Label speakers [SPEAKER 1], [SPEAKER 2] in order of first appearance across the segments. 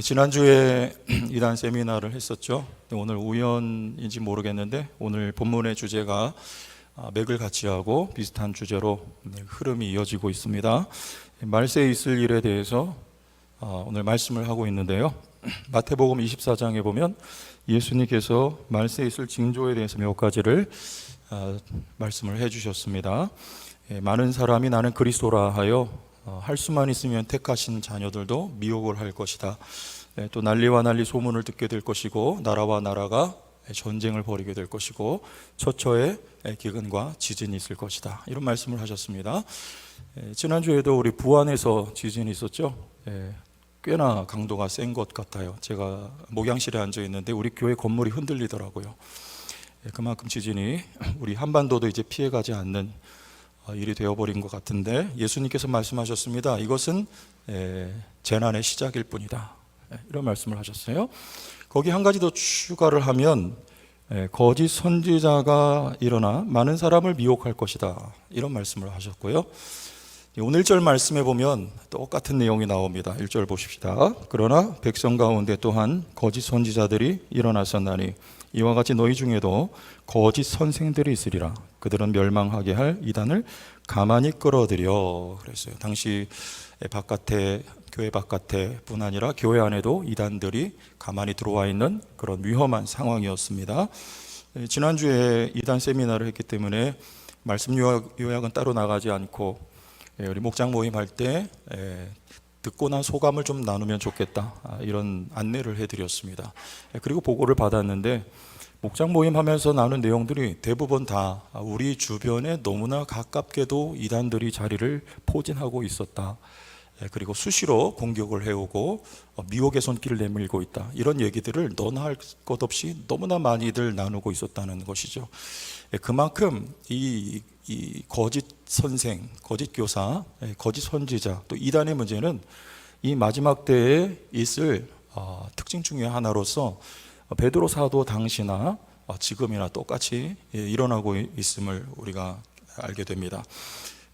[SPEAKER 1] 지난주에 이단 세미나를 했었죠. 오늘 우연인지 모르겠는데 오늘 본문의 주제가 아, 맥을 같이 하고 비슷한 주제로 네, 흐름이 이어지고 있습니다. 말세에 있을 일에 대해서 아, 오늘 말씀을 하고 있는데요. 마태복음 24장에 보면 예수님께서 말세에 있을 징조에 대해서 몇 가지를 아, 말씀을 해 주셨습니다. 예, 많은 사람이 나는 그리스도라 하여 어, 할 수만 있으면 택하신 자녀들도 미혹을 할 것이다. 예, 또 난리와 난리 소문을 듣게 될 것이고 나라와 나라가 전쟁을 벌이게 될 것이고 처처에 기근과 지진이 있을 것이다. 이런 말씀을 하셨습니다. 예, 지난주에도 우리 부안에서 지진이 있었죠. 예, 꽤나 강도가 센 것 같아요. 제가 목양실에 앉아 있는데 우리 교회 건물이 흔들리더라고요. 예, 그만큼 지진이 우리 한반도도 이제 피해가지 않는 어, 일이 되어버린 것 같은데 예수님께서 말씀하셨습니다. 이것은 에, 재난의 시작일 뿐이다. 에, 이런 말씀을 하셨어요. 거기 한 가지 더 추가를 하면 에, 거짓 선지자가 일어나 많은 사람을 미혹할 것이다. 이런 말씀을 하셨고요. 오늘 절 말씀에 보면 똑같은 내용이 나옵니다. 1절 보십시다. 그러나 백성 가운데 또한 거짓 선지자들이 일어났었나니 이와 같이 너희 중에도 거짓 선생들이 있으리라. 그들은 멸망하게 할 이단을 가만히 끌어들여 그랬어요. 당시 바깥에 교회 바깥에 뿐 아니라 교회 안에도 이단들이 가만히 들어와 있는 그런 위험한 상황이었습니다. 예, 지난주에 이단 세미나를 했기 때문에 말씀 요약, 요약은 따로 나가지 않고 예, 우리 목장 모임 할때 예, 듣고 난 소감을 좀 나누면 좋겠다 아, 이런 안내를 해드렸습니다. 예, 그리고 보고를 받았는데 목장 모임 하면서 나눈 내용들이 대부분 다 우리 주변에 너무나 가깝게도 이단들이 자리를 포진하고 있었다. 예, 그리고 수시로 공격을 해오고 어, 미혹의 손길을 내밀고 있다. 이런 얘기들을 너나 할 것 없이 너무나 많이들 나누고 있었다는 것이죠. 예, 그만큼 이, 이 거짓 선생, 거짓 교사, 예, 거짓 선지자, 또 이단의 문제는 이 마지막 때에 있을 어, 특징 중의 하나로서 베드로 사도 당시나 어, 지금이나 똑같이 예, 일어나고 있음을 우리가 알게 됩니다.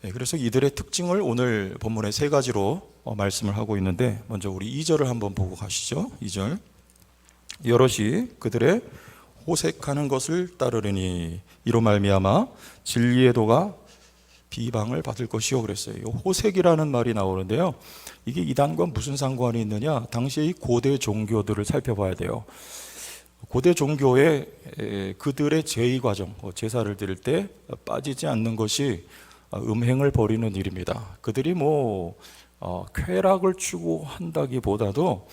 [SPEAKER 1] 예, 그래서 이들의 특징을 오늘 본문의 세 가지로 어, 말씀을 하고 있는데 먼저 우리 2절을 한번 보고 가시죠. 2절. 여럿이 그들의 호색하는 것을 따르려니 이로 말미암아 진리의 도가 비방을 받을 것이요 그랬어요. 이 호색이라는 말이 나오는데요. 이게 이단과 무슨 상관이 있느냐? 당시의 이 고대 종교들을 살펴봐야 돼요. 고대 종교의 에, 그들의 제의 과정, 어, 제사를 드릴 때 빠지지 않는 것이 어, 음행을 벌이는 일입니다. 그들이 뭐 어, 쾌락을 추구한다기보다도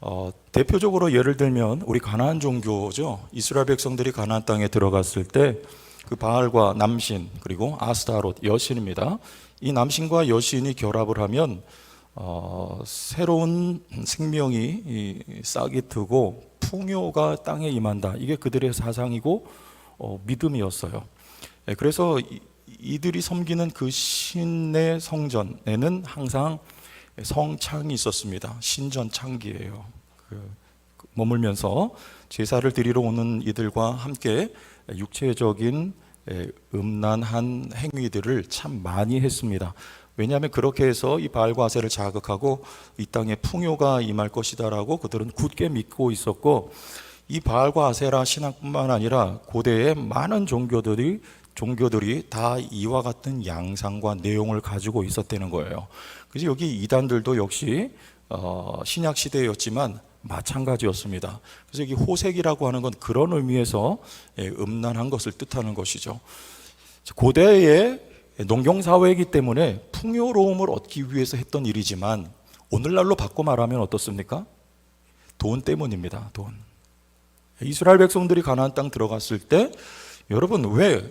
[SPEAKER 1] 어, 대표적으로 예를 들면 우리 가나안 종교죠. 이스라엘 백성들이 가나안 땅에 들어갔을 때 그 바알과 남신 그리고 아스타롯 여신입니다. 이 남신과 여신이 결합을 하면 어, 새로운 생명이 이, 싹이 트고 풍요가 땅에 임한다. 이게 그들의 사상이고 어, 믿음이었어요. 예, 그래서 이, 이들이 섬기는 그 신의 성전에는 항상 성창이 있었습니다. 신전 창기예요. 그, 그 머물면서 제사를 드리러 오는 이들과 함께 육체적인 에, 음란한 행위들을 참 많이 했습니다. 왜냐하면 그렇게 해서 이 바알과 아세를 자극하고 이 땅에 풍요가 임할 것이다라고 그들은 굳게 믿고 있었고 이 바알과 아세라 신앙뿐만 아니라 고대의 많은 종교들이 종교들이 다 이와 같은 양상과 내용을 가지고 있었다는 거예요. 그래서 여기 이단들도 역시 어, 신약 시대였지만 마찬가지였습니다. 그래서 여기 호색이라고 하는 건 그런 의미에서 예, 음란한 것을 뜻하는 것이죠. 고대의 농경 사회이기 때문에 풍요로움을 얻기 위해서 했던 일이지만 오늘날로 바꿔 말하면 어떻습니까? 돈 때문입니다. 돈. 이스라엘 백성들이 가나안 땅 들어갔을 때 여러분 왜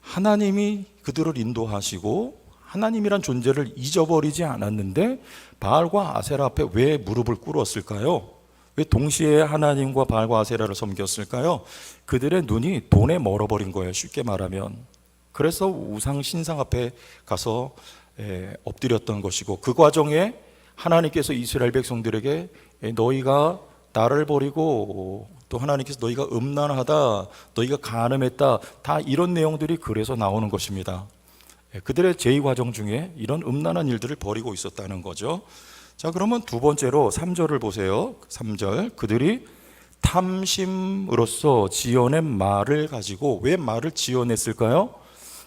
[SPEAKER 1] 하나님이 그들을 인도하시고 하나님이란 존재를 잊어버리지 않았는데 바알과 아세라 앞에 왜 무릎을 꿇었을까요? 왜 동시에 하나님과 바알과 아세라를 섬겼을까요? 그들의 눈이 돈에 멀어버린 거예요. 쉽게 말하면. 그래서 우상 신상 앞에 가서 에, 엎드렸던 것이고 그 과정에 하나님께서 이스라엘 백성들에게 에, 너희가 나를 버리고 또 하나님께서 너희가 음란하다, 너희가 간음했다, 다 이런 내용들이 그래서 나오는 것입니다. 예, 그들의 제의 과정 중에 이런 음란한 일들을 벌이고 있었다는 거죠. 자, 그러면 두 번째로 3절을 보세요. 3절. 그들이 탐심으로써 지어낸 말을 가지고 왜 말을 지어냈을까요?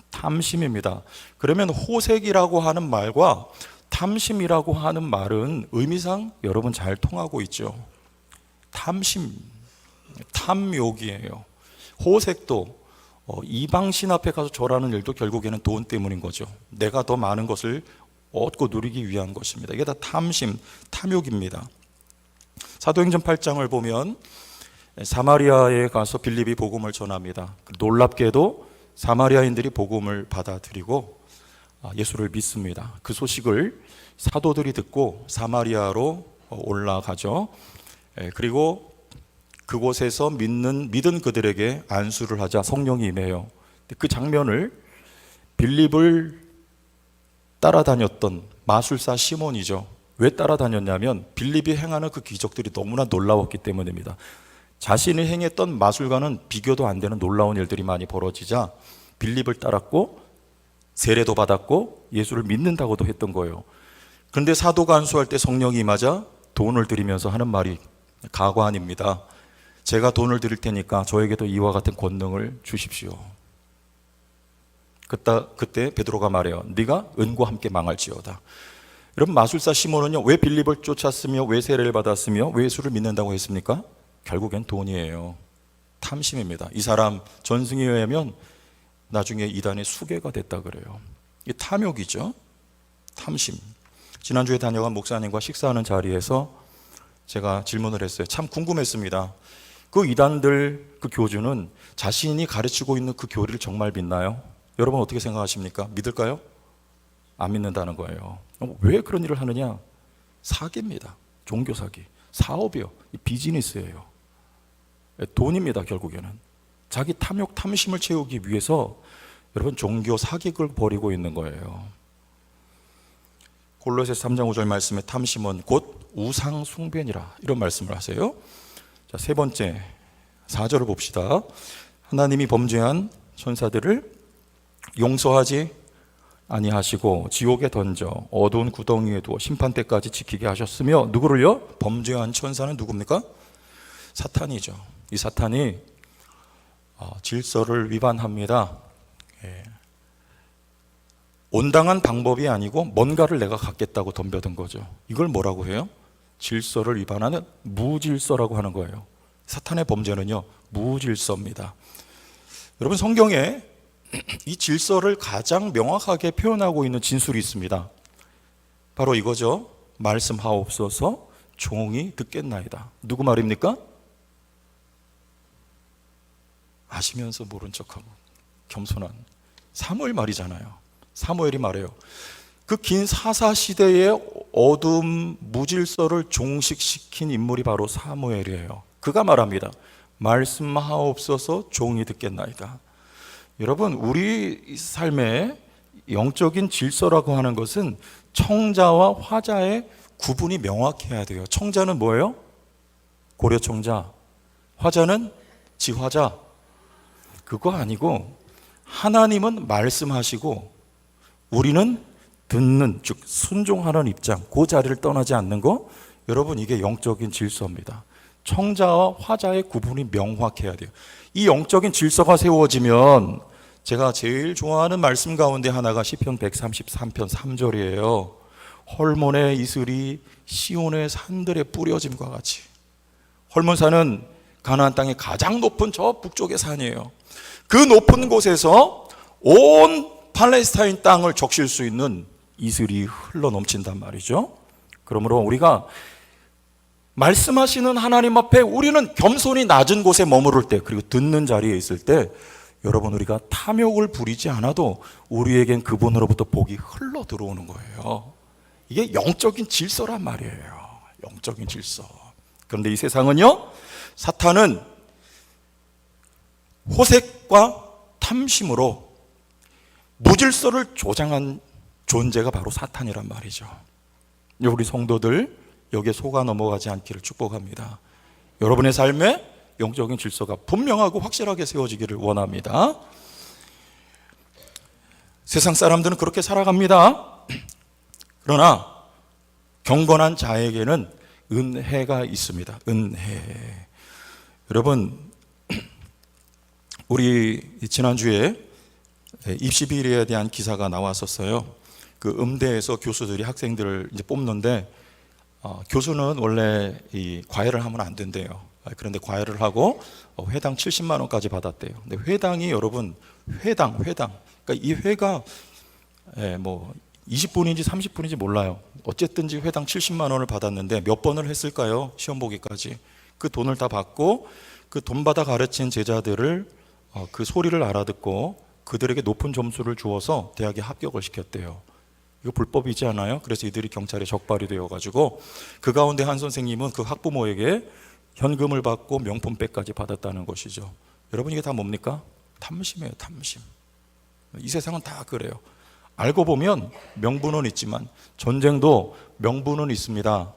[SPEAKER 1] 탐심입니다. 그러면 호색이라고 하는 말과 탐심이라고 하는 말은 의미상 여러분 잘 통하고 있죠. 탐심, 탐욕이에요. 호색도 어, 이방 신 앞에 가서 절하는 일도 결국에는 돈 때문인 거죠. 내가 더 많은 것을 얻고 누리기 위한 것입니다. 이게 다 탐심, 탐욕입니다. 사도행전 8장을 보면 사마리아에 가서 빌립이 복음을 전합니다. 놀랍게도 사마리아인들이 복음을 받아들이고 아, 예수를 믿습니다. 그 소식을 사도들이 듣고 사마리아로 올라가죠. 예, 그리고 그곳에서 믿는 믿은 그들에게 안수를 하자 성령이 임해요. 그 장면을 빌립을 따라다녔던 마술사 시몬이죠. 왜 따라다녔냐면 빌립이 행하는 그 기적들이 너무나 놀라웠기 때문입니다. 자신이 행했던 마술과는 비교도 안 되는 놀라운 일들이 많이 벌어지자 빌립을 따랐고 세례도 받았고 예수를 믿는다고도 했던 거예요. 그런데 사도가 안수할 때 성령이 임하자 돈을 드리면서 하는 말이 가관입니다. 제가 돈을 드릴 테니까 저에게도 이와 같은 권능을 주십시오. 그때, 그때 베드로가 말해요. 네가 은과 함께 망할지어다. 여러분 마술사 시몬은요 왜 빌립을 쫓았으며 왜 세례를 받았으며 왜 예수를 믿는다고 했습니까? 결국엔 돈이에요. 탐심입니다. 이 사람 전승에 의하면 나중에 이단의 수괴가 됐다 그래요. 이 탐욕이죠. 탐심. 지난주에 다녀간 목사님과 식사하는 자리에서 제가 질문을 했어요. 참 궁금했습니다. 그 이단들 그 교주는 자신이 가르치고 있는 그 교리를 정말 믿나요? 여러분 어떻게 생각하십니까? 믿을까요? 안 믿는다는 거예요. 어, 왜 그런 일을 하느냐? 사기입니다. 종교 사기. 사업이요. 비즈니스예요. 예, 돈입니다, 결국에는. 자기 탐욕, 탐심을 채우기 위해서 여러분 종교 사기를 벌이고 있는 거예요. 골로새 3장 5절 말씀에 탐심은 곧 우상 숭배니라 이런 말씀을 하세요. 자, 세 번째 4절을 봅시다. 하나님이 범죄한 천사들을 용서하지 아니하시고 지옥에 던져 어두운 구덩이에 두어 심판 때까지 지키게 하셨으며 누구를요? 범죄한 천사는 누굽니까? 사탄이죠. 이 사탄이 어, 질서를 위반합니다. 예. 온당한 방법이 아니고 뭔가를 내가 갖겠다고 덤벼든 거죠. 이걸 뭐라고 해요? 질서를 위반하는 무질서라고 하는 거예요. 사탄의 범죄는요, 무질서입니다. 여러분, 성경에 이 질서를 가장 명확하게 표현하고 있는 진술이 있습니다. 바로 이거죠. 말씀하옵소서 종이 듣겠나이다. 누구 말입니까? 아시면서 모른 척하고 겸손한 사무엘 말이잖아요. 사무엘이 말해요. 그 긴 사사 시대의 어둠 무질서를 종식시킨 인물이 바로 사무엘이에요. 그가 말합니다. 말씀하옵소서 종이 듣겠나이다. 여러분, 우리 삶의 영적인 질서라고 하는 것은 청자와 화자의 구분이 명확해야 돼요. 청자는 뭐예요? 고려청자. 화자는 지화자. 그거 아니고 하나님은 말씀하시고 우리는 듣는 즉 순종하는 입장 그 자리를 떠나지 않는 거 여러분 이게 영적인 질서입니다. 청자와 화자의 구분이 명확해야 돼요. 이 영적인 질서가 세워지면 제가 제일 좋아하는 말씀 가운데 하나가 시편 133편 3절이에요. 헐몬의 이슬이 시온의 산들에 뿌려짐과 같이 헐몬산은 가나안 땅의 가장 높은 저 북쪽의 산이에요. 그 높은 곳에서 온 팔레스타인 땅을 적실 수 있는 이슬이 흘러 넘친단 말이죠. 그러므로 우리가 말씀하시는 하나님 앞에 우리는 겸손히 낮은 곳에 머무를 때 그리고 듣는 자리에 있을 때 여러분 우리가 탐욕을 부리지 않아도 우리에겐 그분으로부터 복이 흘러 들어오는 거예요. 이게 영적인 질서란 말이에요. 영적인 질서. 그런데 이 세상은요, 사탄은 호색과 탐심으로 무질서를 조장한 존재가 바로 사탄이란 말이죠. 우리 성도들 여기에 속아 넘어가지 않기를 축복합니다. 여러분의 삶에 영적인 질서가 분명하고 확실하게 세워지기를 원합니다. 세상 사람들은 그렇게 살아갑니다. 그러나 경건한 자에게는 은혜가 있습니다. 은혜. 여러분, 우리 지난주에 입시 비리에 대한 기사가 나왔었어요. 그 음대에서 교수들이 학생들을 이제 뽑는데 어, 교수는 원래 이 과외를 하면 안 된대요. 아, 그런데 과외를 하고 어, 회당 70만 원까지 받았대요. 근데 회당이 여러분 회당 회당 그러니까 이 회가 예, 뭐 20분인지 30분인지 몰라요. 어쨌든지 회당 70만 원을 받았는데 몇 번을 했을까요? 시험 보기까지. 그 돈을 다 받고 그 돈 받아 가르친 제자들을 어, 그 소리를 알아듣고 그들에게 높은 점수를 주어서 대학에 합격을 시켰대요. 이거 불법이지 않아요? 그래서 이들이 경찰에 적발이 되어 가지고 그 가운데 한 선생님은 그 학부모에게 현금을 받고 명품백까지 받았다는 것이죠. 여러분 이게 다 뭡니까? 탐심이에요, 탐심. 이 세상은 다 그래요. 알고 보면 명분은 있지만 전쟁도 명분은 있습니다.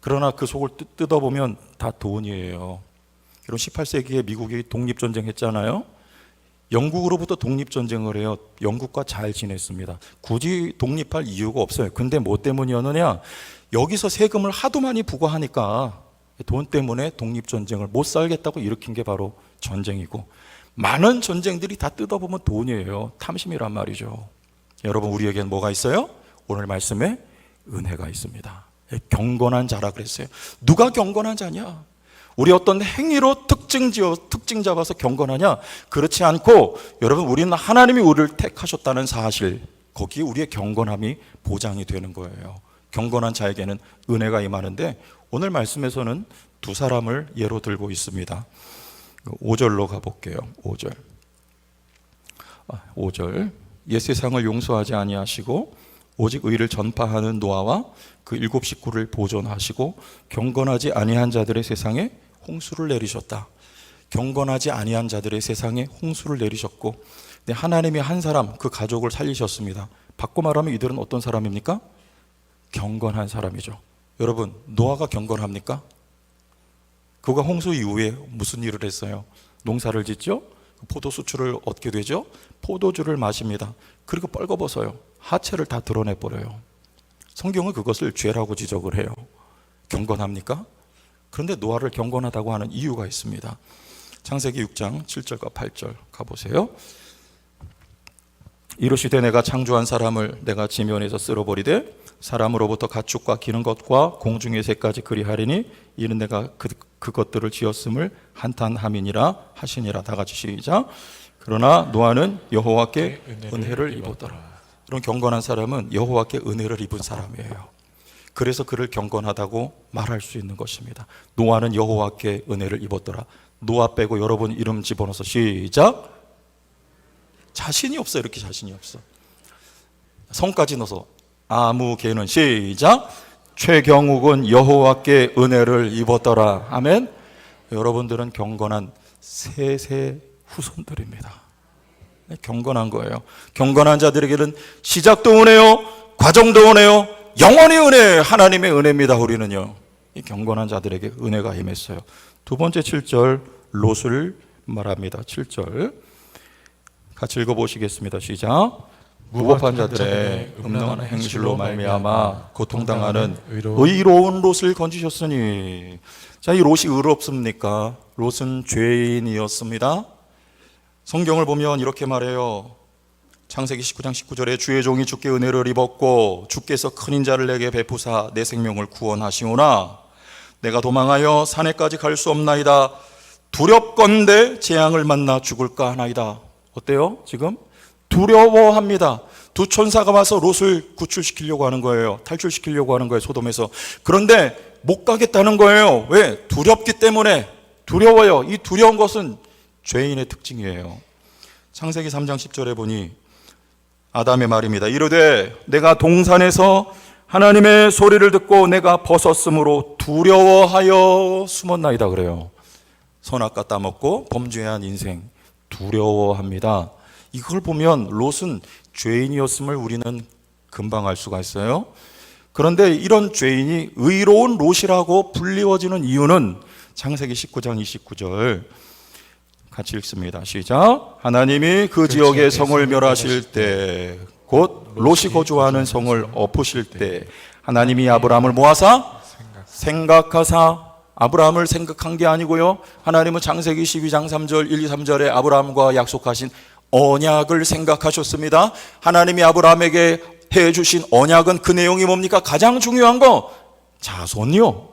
[SPEAKER 1] 그러나 그 속을 뜯- 뜯어보면 다 돈이에요. 여러분 18세기에 미국이 독립전쟁 했잖아요. 영국으로부터 독립전쟁을 해요. 영국과 잘 지냈습니다. 굳이 독립할 이유가 없어요. 근데 뭐 때문이었느냐? 여기서 세금을 하도 많이 부과하니까 돈 때문에 독립전쟁을 못 살겠다고 일으킨 게 바로 전쟁이고 많은 전쟁들이 다 뜯어보면 돈이에요. 탐심이란 말이죠. 여러분 우리에게는 뭐가 있어요? 오늘 말씀에 은혜가 있습니다. 경건한 자라 그랬어요. 누가 경건한 자냐? 우리 어떤 행위로 특징 지어 특징 잡아서 경건하냐? 그렇지 않고 여러분 우리는 하나님이 우리를 택하셨다는 사실 거기에 우리의 경건함이 보장이 되는 거예요. 경건한 자에게는 은혜가 임하는데 오늘 말씀에서는 두 사람을 예로 들고 있습니다. 5절로 가볼게요. 5절. 5절. 옛 세상을 용서하지 아니하시고 오직 의를 전파하는 노아와 그 일곱 식구를 보존하시고 경건하지 아니한 자들의 세상에 홍수를 내리셨다. 경건하지 아니한 자들의 세상에 홍수를 내리셨고 네, 하나님이 한 사람 그 가족을 살리셨습니다. 바꿔 말하면 이들은 어떤 사람입니까? 경건한 사람이죠. 여러분 노아가 경건합니까? 그가 홍수 이후에 무슨 일을 했어요? 농사를 짓죠? 포도 수출을 얻게 되죠? 포도주를 마십니다. 그리고 뻘거벗어요. 하체를 다 드러내 버려요. 성경은 그것을 죄라고 지적을 해요. 경건합니까? 그런데 노아를 경건하다고 하는 이유가 있습니다. 창세기 6장 7절과 8절 가보세요. 이르시되 내가 창조한 사람을 내가 지면에서 쓸어버리되 사람으로부터 가축과 기는 것과 공중의 새까지 그리하리니 이는 내가 그, 그것들을 지었음을 한탄함이니라 하시니라. 다 같이 시작. 그러나 노아는 여호와께 은혜를 입었더라. 그런 경건한 사람은 여호와께 은혜를 입은 사람이에요. 그래서 그를 경건하다고 말할 수 있는 것입니다. 노아는 여호와께 은혜를 입었더라. 노아 빼고 여러분 이름 집어넣어서 시작. 자신이 없어 이렇게 자신이 없어. 성까지 넣어서 아무 개는 시작. 최경욱은 여호와께 은혜를 입었더라. 아멘. 여러분들은 경건한 세세 후손들입니다. 네, 경건한 거예요. 경건한 자들에게는 시작도 은혜요 과정도 은혜요 영원히 은혜 하나님의 은혜입니다 우리는요. 이 경건한 자들에게 은혜가 임했어요. 두 번째 7절 롯을 말합니다. 7절. 같이 읽어 보시겠습니다. 시작 무법한 자들의 음란한 행실로 말미암아 고통당하는 의로운 롯을 건지셨으니 자 이 롯이 의롭습니까? 롯은 죄인이었습니다. 성경을 보면 이렇게 말해요. 창세기 19장 19절에 주의 종이 주께 은혜를 입었고 주께서 큰 인자를 내게 베푸사 내 생명을 구원하시오나 내가 도망하여 산에까지 갈 수 없나이다. 두렵건대 재앙을 만나 죽을까 하나이다. 어때요? 지금 두려워합니다. 두 천사가 와서 롯을 구출시키려고 하는 거예요. 탈출시키려고 하는 거예요. 소돔에서. 그런데 못 가겠다는 거예요. 왜? 두렵기 때문에 두려워요. 이 두려운 것은 죄인의 특징이에요. 창세기 3장 10절에 보니 아담의 말입니다. 이르되 내가 동산에서 하나님의 소리를 듣고 내가 벗었으므로 두려워하여 숨었나이다 그래요. 선악과 따먹고 범죄한 인생 두려워합니다. 이걸 보면 롯은 죄인이었음을 우리는 금방 알 수가 있어요. 그런데 이런 죄인이 의로운 롯이라고 불리워지는 이유는 창세기 19장 29절 같이 읽습니다. 시작. 하나님이 그 지역의 성을 멸하실 때, 곧 롯이 거주하는 성을 엎으실 때, 하나님이 아브라함을 모아사 생각하사 아브라함을 생각한 게 아니고요. 하나님은 창세기 12장 3절 1, 2, 3절에 아브라함과 약속하신 언약을 생각하셨습니다. 하나님이 아브라함에게 해 주신 언약은 그 내용이 뭡니까? 가장 중요한 거 자손이요.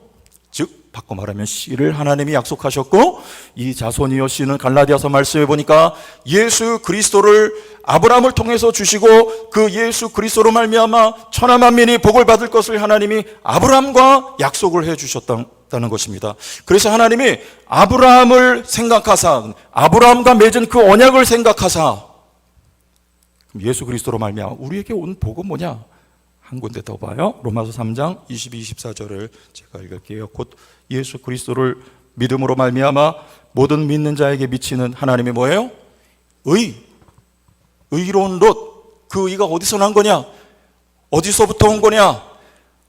[SPEAKER 1] 즉 바꿔 말하면 씨를 하나님이 약속하셨고 이 자손이요 씨는 갈라디아서 말씀해 보니까 예수 그리스도를 아브라함을 통해서 주시고 그 예수 그리스도로 말미암아 천하 만민이 복을 받을 것을 하나님이 아브라함과 약속을 해 주셨 다는 것입니다. 그래서 하나님이 아브라함을 생각하사 아브라함과 맺은 그 언약을 생각하사 예수 그리스도로 말미암아 우리에게 온 복은 뭐냐? 한 군데 더 봐요. 로마서 3장 22, 24절을 제가 읽을게요. 곧 예수 그리스도를 믿음으로 말미암아 모든 믿는 자에게 미치는 하나님의 뭐예요? 의. 의로운 롯. 그 의가 어디서 난 거냐? 어디서부터 온 거냐?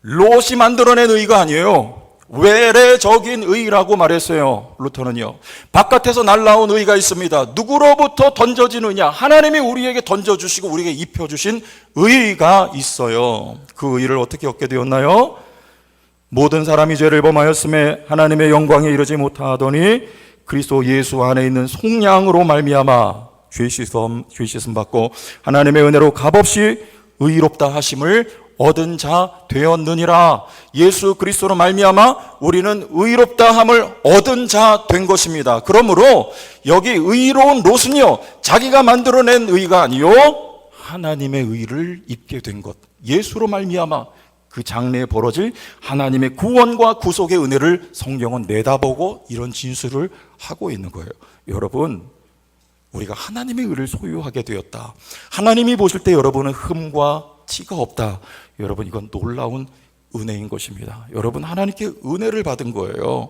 [SPEAKER 1] 롯이 만들어낸 의가 아니에요. 외래적인 의라고 말했어요. 루터는요. 바깥에서 날라온 의가 있습니다. 누구로부터 던져진 의냐? 하나님이 우리에게 던져주시고 우리에게 입혀주신 의가 있어요. 그 의를 어떻게 얻게 되었나요? 모든 사람이 죄를 범하였음에 하나님의 영광에 이르지 못하더니 그리스도 예수 안에 있는 속량으로 말미암아 죄 씻음 죄 씻음 받고 하나님의 은혜로 값없이 의롭다 하심을 얻은 자 되었느니라 예수 그리스도로 말미암아 우리는 의롭다 함을 얻은 자 된 것입니다. 그러므로 여기 의로운 롯은요 자기가 만들어낸 의가 아니요 하나님의 의를 입게 된 것. 예수로 말미암아 그 장래에 벌어질 하나님의 구원과 구속의 은혜를 성경은 내다보고 이런 진술을 하고 있는 거예요. 여러분, 우리가 하나님의 의를 소유하게 되었다. 하나님이 보실 때 여러분은 흠과 티가 없다. 여러분, 이건 놀라운 은혜인 것입니다. 여러분, 하나님께 은혜를 받은 거예요.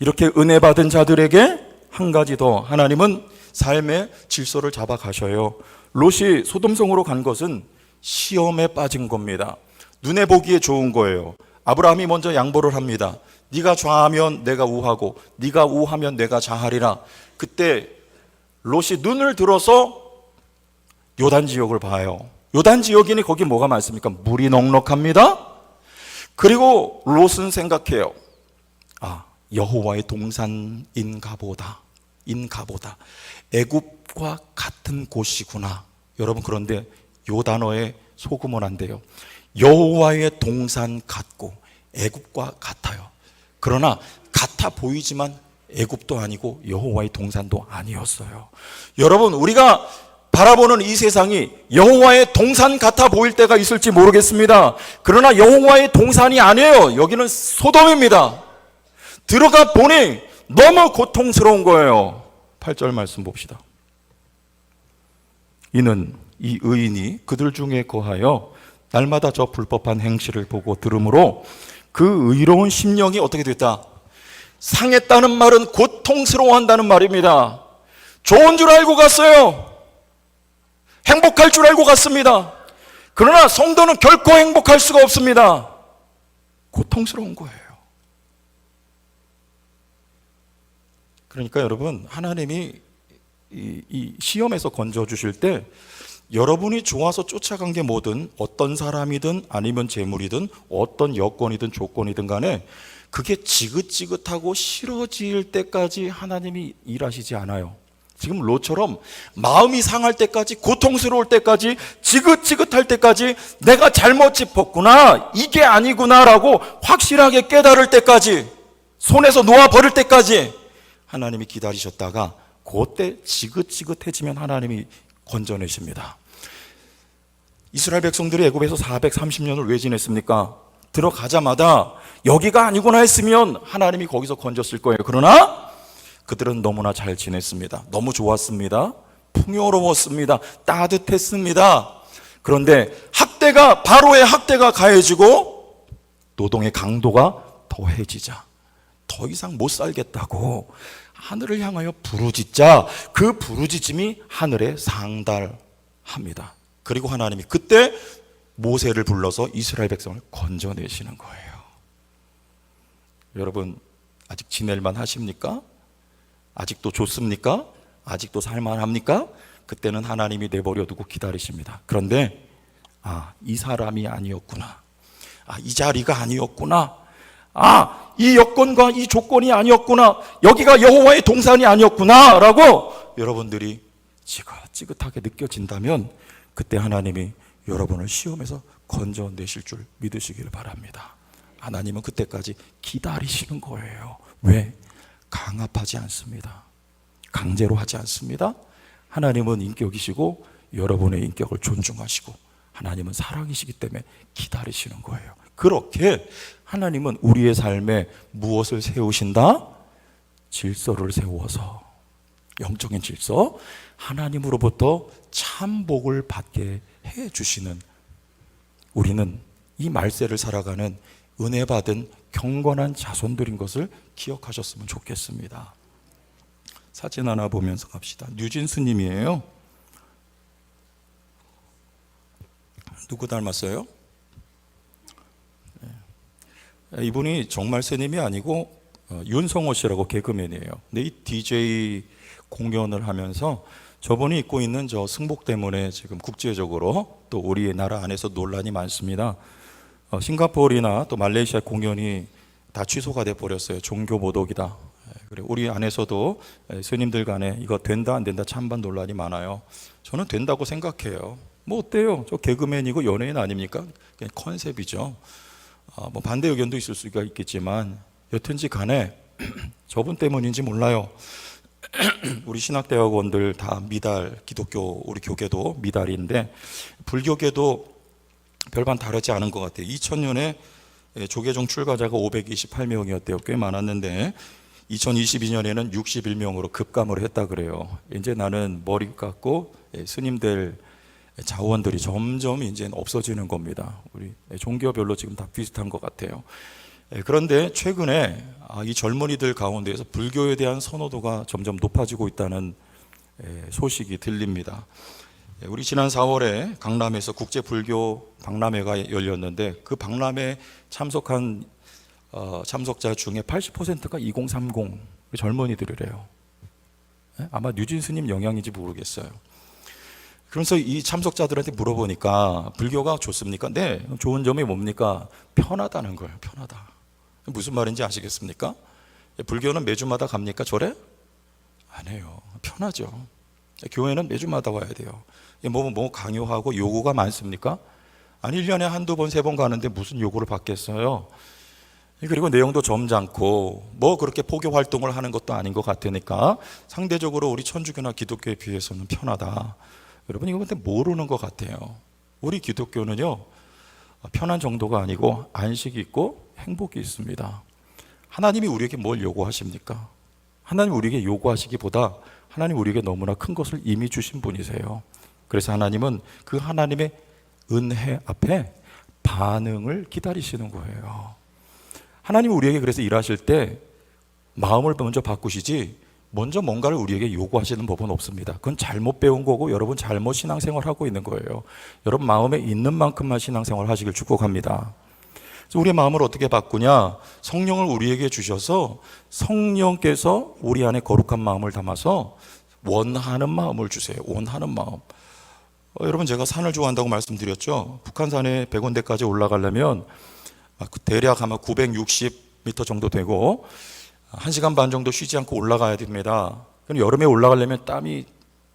[SPEAKER 1] 이렇게 은혜 받은 자들에게 한 가지 더 하나님은 삶의 질서를 잡아 가셔요. 롯이 소돔성으로 간 것은 시험에 빠진 겁니다. 눈에 보기에 좋은 거예요. 아브라함이 먼저 양보를 합니다. 네가 좌하면 내가 우하고 네가 우하면 내가 좌하리라. 그때 롯이 눈을 들어서 요단 지역을 봐요. 요단 지역이니 거기 뭐가 많습니까? 물이 넉넉합니다. 그리고 롯은 생각해요. 아, 여호와의 동산인가 보다. 인가 보다. 애굽과 같은 곳이구나. 여러분 그런데 요 단어에 속으면 안 돼요. 여호와의 동산 같고 애굽과 같아요. 그러나 같아 보이지만 애굽도 아니고 여호와의 동산도 아니었어요. 여러분 우리가 바라보는 이 세상이 여호와의 동산 같아 보일 때가 있을지 모르겠습니다. 그러나 여호와의 동산이 아니에요. 여기는 소돔입니다. 들어가 보니 너무 고통스러운 거예요. 8절 말씀 봅시다. 이는 이 의인이 그들 중에 거하여 날마다 저 불법한 행실을 보고 들으므로 그 의로운 심령이 어떻게 됐다? 상했다는 말은 고통스러워한다는 말입니다. 좋은 줄 알고 갔어요. 행복할 줄 알고 갔습니다. 그러나 성도는 결코 행복할 수가 없습니다. 고통스러운 거예요. 그러니까 여러분, 하나님이 이, 이 시험에서 건져 주실 때 여러분이 좋아서 쫓아간 게 뭐든 어떤 사람이든 아니면 재물이든 어떤 여건이든 조건이든 간에 그게 지긋지긋하고 싫어질 때까지 하나님이 일하시지 않아요. 지금 로처럼 마음이 상할 때까지 고통스러울 때까지 지긋지긋할 때까지 내가 잘못 짚었구나 이게 아니구나라고 확실하게 깨달을 때까지 손에서 놓아 버릴 때까지 하나님이 기다리셨다가 그때 지긋지긋해지면 하나님이 건져내십니다. 이스라엘 백성들이 애굽에서 430년을 왜 지냈습니까? 들어가자마자 여기가 아니구나 했으면 하나님이 거기서 건졌을 거예요. 그러나 그들은 너무나 잘 지냈습니다. 너무 좋았습니다. 풍요로웠습니다. 따뜻했습니다. 그런데 학대가 바로의 학대가 가해지고 노동의 강도가 더해지자 더 이상 못 살겠다고 하늘을 향하여 부르짖자 그 부르짖음이 하늘에 상달합니다. 그리고 하나님이 그때 모세를 불러서 이스라엘 백성을 건져내시는 거예요. 여러분 아직 지낼만 하십니까? 아직도 좋습니까? 아직도 살만합니까? 그때는 하나님이 내버려 두고 기다리십니다. 그런데 아, 이 사람이 아니었구나. 아, 이 자리가 아니었구나. 아, 이 여건과 이 조건이 아니었구나. 여기가 여호와의 동산이 아니었구나라고 여러분들이 지긋지긋하게 느껴진다면 그때 하나님이 여러분을 시험에서 건져내실 줄 믿으시기를 바랍니다. 하나님은 그때까지 기다리시는 거예요. 왜? 강압하지 않습니다. 강제로 하지 않습니다. 하나님은 인격이시고 여러분의 인격을 존중하시고 하나님은 사랑이시기 때문에 기다리시는 거예요. 그렇게 하나님은 우리의 삶에 무엇을 세우신다? 질서를 세워서 영적인 질서 하나님으로부터 참 복을 받게 해 주시는 우리는 이 말세를 살아가는 은혜 받은 경건한 자손들인 것을 기억하셨으면 좋겠습니다. 사진 하나 보면서 갑시다. 뉴진스 님이에요. 누구 닮았어요? 네. 이분이 정말 스님이 아니고 어, 윤성호 씨라고 개그맨이에요. 근데 이 DJ 공연을 하면서 저분이 입고 있는 저 승복 때문에 지금 국제적으로 또 우리 나라 안에서 논란이 많습니다. 어, 싱가포르나 또 말레이시아 공연이 다 취소가 돼 버렸어요. 종교 모독이다. 예, 그래 우리 안에서도 예, 스님들 간에 이거 된다 안 된다 찬반 논란이 많아요. 저는 된다고 생각해요. 뭐 어때요? 저 개그맨이고 연예인 아닙니까? 그냥 컨셉이죠. 아, 뭐 반대 의견도 있을 수가 있겠지만 여튼지 간에 저분 때문인지 몰라요. 우리 신학대학원들 다 미달 기독교 우리 교계도 미달인데 불교계도 별반 다르지 않은 것 같아요. 2000년에 조계종 출가자가 528명이었대요. 꽤 많았는데 2022년에는 61명으로 급감을 했다 그래요. 이제 나는 머리 깎고 예, 스님들 자원들이 점점 이제 없어지는 겁니다. 우리 종교별로 지금 다 비슷한 것 같아요. 예, 그런데 최근에 아, 이 젊은이들 가운데에서 불교에 대한 선호도가 점점 높아지고 있다는 예, 소식이 들립니다. 예, 우리 지난 4월에 강남에서 국제 불교 박람회가 열렸는데 그 박람회 참석한 어, 참석자 중에 80%가 2030 젊은이들이래요. 아마 뉴진스님 영향인지 모르겠어요. 그래서 이 참석자들한테 물어보니까 불교가 좋습니까? 네, 좋은 점이 뭡니까? 편하다는 거예요. 편하다. 무슨 말인지 아시겠습니까? 불교는 매주마다 갑니까? 절에? 안 해요. 편하죠. 교회는 매주마다 와야 돼요. 뭐, 뭐 강요하고 요구가 많습니까? 아니, 1년에 한두 번, 세 번 가는데 무슨 요구를 받겠어요? 그리고 내용도 점잖고, 뭐 그렇게 포교 활동을 하는 것도 아닌 것 같으니까 상대적으로 우리 천주교나 기독교에 비해서는 편하다. 여러분, 이거 근데 모르는 것 같아요. 우리 기독교는요, 편한 정도가 아니고 안식이 있고 행복이 있습니다. 하나님이 우리에게 뭘 요구하십니까? 하나님 우리에게 요구하시기보다 하나님 우리에게 너무나 큰 것을 이미 주신 분이세요. 그래서 하나님은 그 하나님의 은혜 앞에 반응을 기다리시는 거예요. 하나님 우리에게 그래서 일하실 때 마음을 먼저 바꾸시지 먼저 뭔가를 우리에게 요구하시는 법은 없습니다. 그건 잘못 배운 거고 여러분 잘못 신앙생활 하고 있는 거예요. 여러분 마음에 있는 만큼만 신앙생활 하시길 축복합니다. 우리의 마음을 어떻게 바꾸냐? 성령을 우리에게 주셔서 성령께서 우리 안에 거룩한 마음을 담아서 원하는 마음을 주세요. 원하는 마음. 어, 여러분 제가 산을 좋아한다고 말씀드렸죠. 북한산에 백원대까지 올라가려면 대략 아마 960m 정도 되고 1시간 반 정도 쉬지 않고 올라가야 됩니다. 여름에 올라가려면 땀이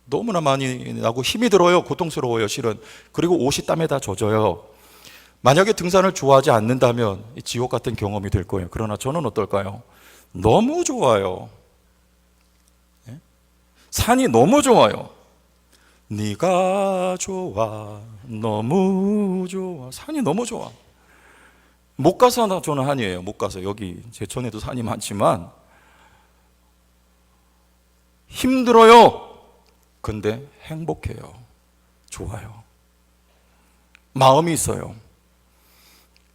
[SPEAKER 1] 너무나 많이 나고 힘이 들어요. 고통스러워요, 실은. 그리고 옷이 땀에 다 젖어요. 만약에 등산을 좋아하지 않는다면 지옥 같은 경험이 될 거예요. 그러나 저는 어떨까요? 너무 좋아요. 예? 산이 너무 좋아요. 네가 좋아, 너무 좋아. 산이 너무 좋아. 못 가서 저는 한이에요. 못 가서 여기 제천에도 산이 많지만 힘들어요. 근데 행복해요. 좋아요. 마음이 있어요.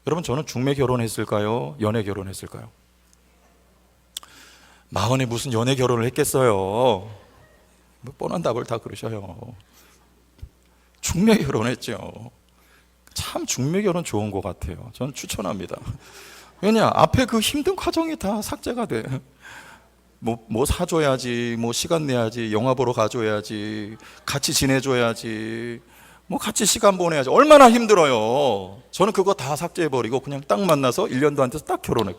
[SPEAKER 1] 여러분 저는 중매 결혼했을까요? 연애 결혼했을까요? 마흔에 무슨 연애 결혼을 했겠어요? 뭐 뻔한 답을 다 그러셔요. 중매 결혼했죠. 참 중매 결혼 좋은 것 같아요. 저는 추천합니다. 왜냐 앞에 그 힘든 과정이 다 삭제가 돼. 뭐, 뭐 사줘야지, 뭐 시간 내야지, 영화 보러 가줘야지, 같이 지내줘야지, 뭐 같이 시간 보내야지. 얼마나 힘들어요. 저는 그거 다 삭제해버리고 그냥 딱 만나서 1년도 안 돼서 딱 결혼해.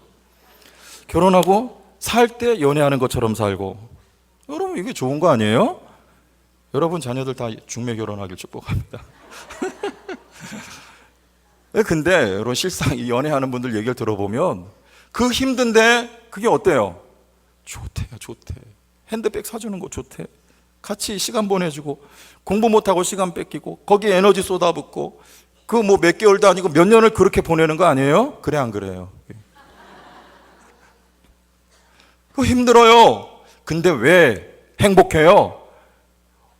[SPEAKER 1] 결혼하고 살 때 연애하는 것처럼 살고. 여러분, 이게 좋은 거 아니에요? 여러분 자녀들 다 중매 결혼하길 축복합니다. 예, 근데 여러분 실상 이 연애하는 분들 얘기를 들어보면 그 힘든데 그게 어때요? 좋대요, 좋대. 핸드백 사주는 거 좋대. 같이 시간 보내주고 공부 못하고 시간 뺏기고 거기에 에너지 쏟아붓고 그 뭐 몇 개월도 아니고 몇 년을 그렇게 보내는 거 아니에요? 그래 안 그래요? 그 힘들어요. 근데 왜 행복해요?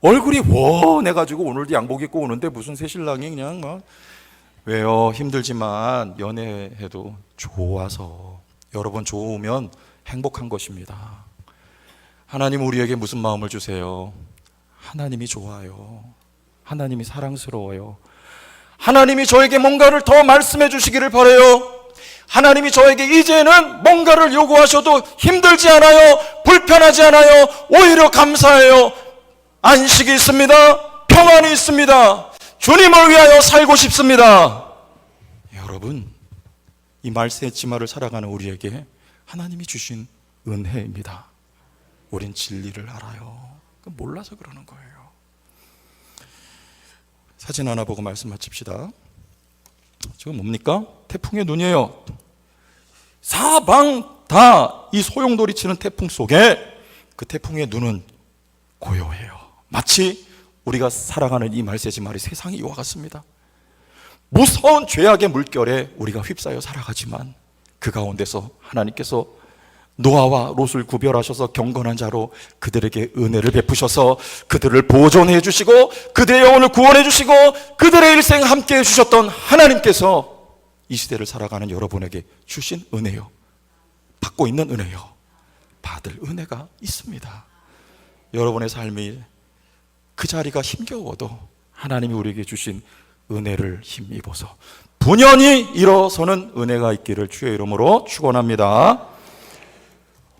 [SPEAKER 1] 얼굴이 원해가지고 오늘도 양복 입고 오는데 무슨 새 신랑이 그냥 막 왜요? 힘들지만 연애해도 좋아서 여러분 좋으면 행복한 것입니다. 하나님 우리에게 무슨 마음을 주세요? 하나님이 좋아요. 하나님이 사랑스러워요. 하나님이 저에게 뭔가를 더 말씀해 주시기를 바래요. 하나님이 저에게 이제는 뭔가를 요구하셔도 힘들지 않아요. 불편하지 않아요. 오히려 감사해요. 안식이 있습니다. 평안이 있습니다. 주님을 위하여 살고 싶습니다. 여러분, 이 말세의 치마를 살아가는 우리에게 하나님이 주신 은혜입니다. 우린 진리를 알아요. 그 몰라서 그러는 거예요. 사진 하나 보고 말씀 마칩시다. 지금 뭡니까? 태풍의 눈이에요. 사방 다 이 소용돌이 치는 태풍 속에 그 태풍의 눈은 고요해요. 마치 우리가 살아가는 이 말세지 말이 세상이 이와 같습니다. 무서운 죄악의 물결에 우리가 휩싸여 살아가지만 그 가운데서 하나님께서 노아와 롯을 구별하셔서 경건한 자로 그들에게 은혜를 베푸셔서 그들을 보존해 주시고 그들의 영혼을 구원해 주시고 그들의 일생 함께 해 주셨던 하나님께서 이 시대를 살아가는 여러분에게 주신 은혜요. 받고 있는 은혜요. 받을 은혜가 있습니다. 여러분의 삶이 그 자리가 힘겨워도 하나님이 우리에게 주신 은혜를 힘입어서 분연히 일어서는 은혜가 있기를 주의 이름으로 축원합니다.